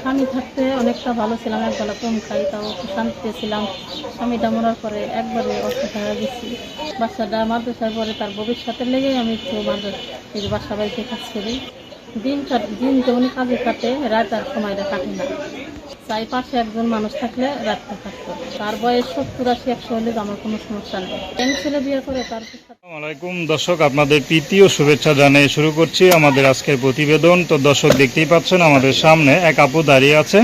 স্বামী থাকতে অনেকটা ভালো ছিলাম একবেলা কম খাই, তাও শান্তিতে ছিলাম। স্বামীটা মরার পরে একবারে অসুস্থ হয়ে গেছি। বাচ্চাটা মাদ্রাসার পরে তার ভবিষ্যতের লেগেই আমি একটু মাদ্রাসা বাসাবাড়িতে বাড়িতে কাজ করি। দিন দিন উনি কাজে কাটে রাত আর সময়টা কাটে না। চাই পাশে একজন মানুষ থাকলে রাতটা কাটতো। তার বয়স সত্তর আশি একশো হলে আমার কোনো সমস্যা নেই। কেন ছেলে বিয়ে করে? তার আলাইকুম। দর্শক আপনাদের প্রীতি ও শুভেচ্ছা জানিয়ে শুরু করছি আমাদের আজকের প্রতিবেদন। তো দর্শক দেখতেই পাচ্ছেন আমাদের সামনে এক আপু দাঁড়িয়ে আছে।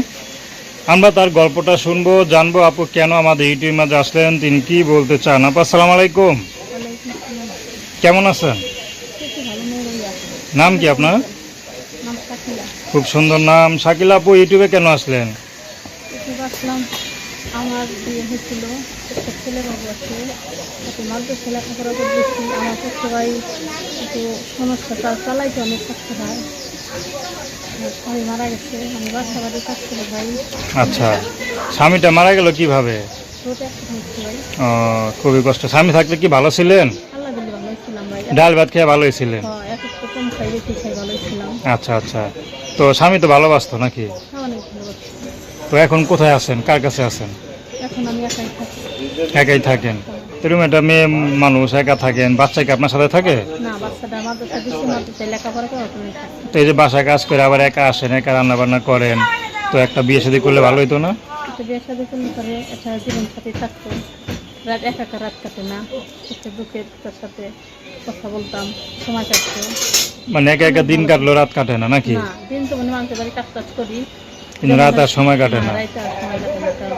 আমরা তার গল্পটা শুনব জানব আপু কেন আমাদের ইউটিউবের মাঝে আসলেন তিনি কি বলতে চান? আপু আসসালামু আলাইকুম। কেমন আছেন? নাম কি আপনার? খুব সুন্দর নাম। শাকিল আপু ইউটিউবে কেন আসলেন? একটু আসলাম। আমার বিয়ে হয়েছিল। একটা ছেলে বাবু আছে। একটু মাদ্রাসা লেখাপড়া করতেছি। আমার পক্ষে ভাই একটু সমস্যাটা চালাইতে অনেক কষ্ট হয়। স্বামী মারা গেছে। আমি বাসা বাড়ি কাজ করে ভাই আচ্ছা স্বামীটা মারা গেল কীভাবে? ও, খুবই কষ্ট। স্বামী থাকলে কি ভালো ছিলেন? ডাল ভাত খেয়ে ভালোই ছিলেন। ভালোই ছিলাম। আচ্ছা আচ্ছা। তো স্বামী তো ভালোবাসতো নাকি? হ্যাঁ, অনেক তো এখন কোথায় আছেন? কার কাছে আছেন? এখন আমি একাই থাকি। একাই থাকেন। এরকম একটা মেয়ে মানুষ একা থাকেন বাচ্চা কি আপনার সাথে থাকে? না বাচ্চাটা মাদ্রাসা দিচ্ছি মাদ্রাসায় লেখাপড়া করে তো এই যে বাসায় কাজ করে আবার একা আসেন একা রান্না বান্না করেন তো একটা বিয়ে শাদী করলে ভালো হতো না? একটা বিয়ে শাদী করলে পরে একটা জীবন সাথী থাকতো। রাত এক একা রাত কাটে না। একটু দুঃখে তার সাথে কথা বলতাম সময় কাটতো। মানে একা একা দিন কাটলো রাত কাটে না নাকি? দিন তো মানে মানুষের বাড়ি কাজ টাজ করি। কিন্তু রাত আর সময় কাটে না।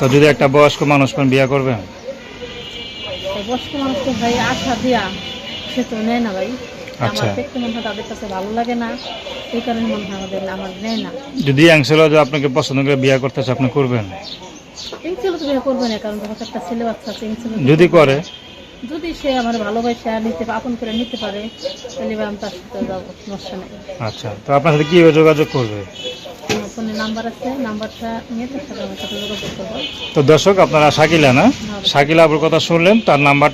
তো যদি একটা বয়স্ক মানুষ কোন বিয়ে করবেন তো বয়স্ক মানুষ তো ভাই আশা দিয়া সে তো নেয় না ভাই। আচ্ছা। আমার দেখতে মনে হয় তাদের কাছে ভালো লাগে না। এই কারণে মনে হয় আমাদের আমার নেয় না। যদি অ্যাংসেল আপনাকে পছন্দ করে বিয়ে করতে আপনি করবেন? এই ছেলে তো বিয়ে করবে না কারণ তোমার একটা ছেলে বাচ্চা আছে এই ছেলে যদি করে। যদি সে আমার ভালোবাসা নিতে আপন করে নিতে পারে তাহলে আমি তার সাথে যাব সমস্যা নেই। আচ্ছা তো আপনার সাথে কীভাবে যোগাযোগ করবে? নাম্বার আছে নাম্বারটা নিয়ে তার সাথে আমার সাথে যোগাযোগ করব। তো দর্শক আপনারা শাকিলা না? শাকিলা আবুর কথা শুনলেন তার নাম্বার